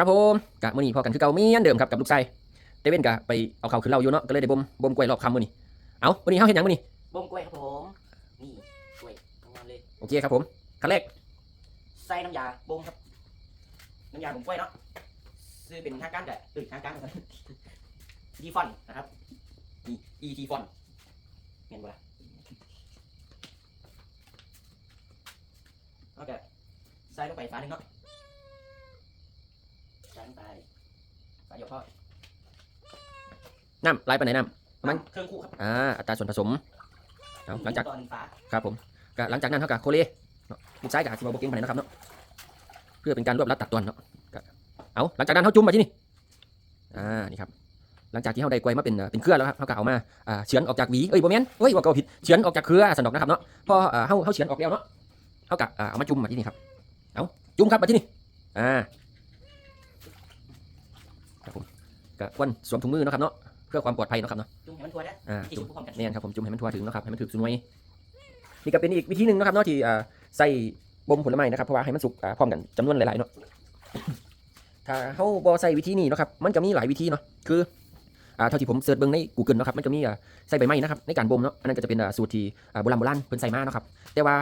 ครับผมกะมื้อนี้พอกันคือเก่าเมียนเดิมครับกับลูกชายเตเว่นกะไปเอาข้าวขึ้นเราอยู่เนาะก็เลยได้บ่มบ่มกล้วยรอบค่ำมื้อนี้เอามื้อนี้เฮาเฮ็ดหยังมื้อนี้บ่มกล้วยครับผมนี่กล้วยงามเลยโอเคครับผมขั้นแรกใส่น้ำยาบ่มครับน้ำยาบ่มกล้วยเนาะซื้อเป็นทางการกับเอ้ยทางการกันดีฟอนนะครับอีอีทีฟอนเห็นบ่ล่ะโอเคใส่ลงไปฝาหนึ่งเนาะ ใส่ลงไปฝาเดียวพอน้ำไหลไปไหนน้ำมันเครื่องคู่ครับอ่าอัตราส่วนผสมเอาหลังจากตอนหนึ่งฝาครับผมก็หลังจากนั้นเท่ากับโคเลเนาะลูกชายกับอาชิมาโบเก่งไปไหนใดนะครับเนาะเพื่อเป็นการรวบรัดตัดตอนเนาะก็เอาหลังจากนั้นเขาจุ่มมาที่นี่อ่านี่ครับหลังจากที่เขาได้กล้วยมาเป็นเอ่อเป็นเครือแล้วครับเขาก็เอามาอ่าเฉือนออกจากหวีเอ้ยโบแมนเอ้ยว่าเกาผิดเฉือนออกจากเครือสันดอกนะครับเนาะพออ่าเขาเขาเฉือนออกแล้วเนาะเขากับอ่าเอามาจุ่มมาที่นี่ครับเอาจุ่มครับมาที่นี่อ่าครับผม ก็ควรสวมถุงมือเนาะครับเนาะเพื่อความปลอดภัยเนาะครับเนาะจุ่มให้มันทั่วนะอ่าที่จุ่จุ่มมพร้อมกันเนี่ยครับผมจุ่มให้มันทั่วถึงนะครับให้มันถึกสุนวยนี่ก็เป็นอีกวิธีหนึ่งนะครับเนาะที่อ่าใส่บ่มผลไม้นะครับเพราะว่าให้มันสุกอ่าพร้อมกันจำนวนหลายๆเนาะ ถ้าเฮาบ่ใส่วิธีนี้เนาะครับมันจะมีหลายวิธีเนาะคืออ่าเท่าที่ผมเสิร์ชเบิ่งใน Google เนาะครับมันจะมีอ่าใส่ใบไม้นะครับในการบ่มเนาะอันนั้นก็จะเป็นอ่าสูตรที่อ่าโบราณโบราณเพิ่นใส่มาเนาะครับแต่ว่า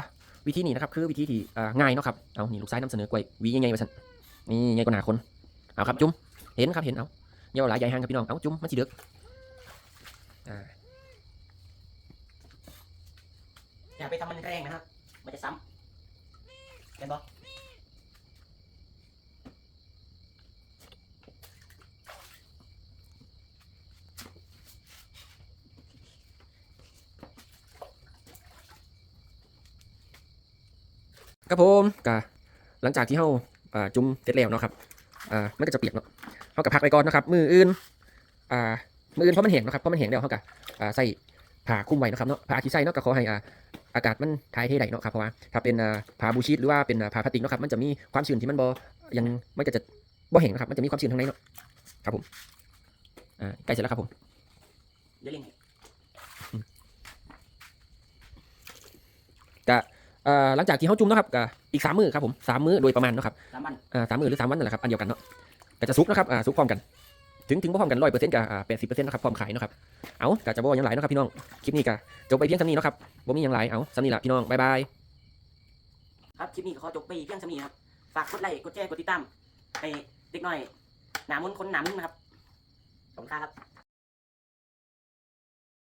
วิธีนี้นะครับคือวิธีที่อ่าง่ายเนาะครับเอานี่ลูกซ้ายนำเสนอกล้วยหวีใหญ่ๆมาสั่นนี่ใหญ่กว่าหน้าคนเอาครับจุ่มเห็นครับเห็นเอา อย่าเอาหลายใหญ่ห่างครับพี่น้อง เอาจุ่มมันสิเด้ออย่าไปทำมันแรงนะครับ มันจะซ้ำเห็นปะครับผมก็หลังจากที่เฮาอ่าจุ่มเสร็จแล้วเนาะครับ อ่า มันก็จะเปียกเนาะ เฮาก็พักไว้ก่อนนะครับ มืออื่นอ่ามืออื่นเพราะมันแห้งเนาะครับเพราะมันแห้งแล้วเฮาก็อ่าใส่ผ้าคลุมไว้เนาะครับเนาะผ้าที่ใส่เนาะก็ขอให้อ่าอากาศมันถ่ายเทได้เนาะครับเพราะว่าถ้าเป็นอ่าผ้าบูชีตหรือว่าเป็นอ่าผ้าพลาสติกเนาะครับมันจะมีความชื้นที่มันบ่ยังมันก็จะบ่แห้งนะครับมันจะมีความชื้นข้างในเนาะครับผมอ่าใกล้เสร็จแล้วครับผมเดี๋ยวเล่งให้อ่าหลังจากที่เฮาจุ่มเนาะครับก็อีกสามมื้อครับผมสามมื้อโดยประมาณเนาะครับสามวันอ่าสามหมื่นหรือสามวันนั่นแหละครับอันเดียวกันเนาะ ก็จะซุกนะครับอ่าซุกพร้อมกัน ถึงถึงพร้อมกันร้อยเปอร์เซ็นต์กับอ่าแปดสิบเปอร์เซ็นต์นะครับพร้อมขายนะครับเอาก็จะบ่ยังหลายนะครับพี่น้องคลิปนี้ก็จบไปเพียงสำนี้นะครับบ่มียังหลายเอาสำนี้ละพี่น้องบ๊ายบายครับคลิปนี้ก็ขอจบไปเพียงสำนี้ครับฝากกดไลค์กดแชร์กดติดตามให้เด็กน้อยหนามุนคนหนามุนนะครับขอบคุณครับ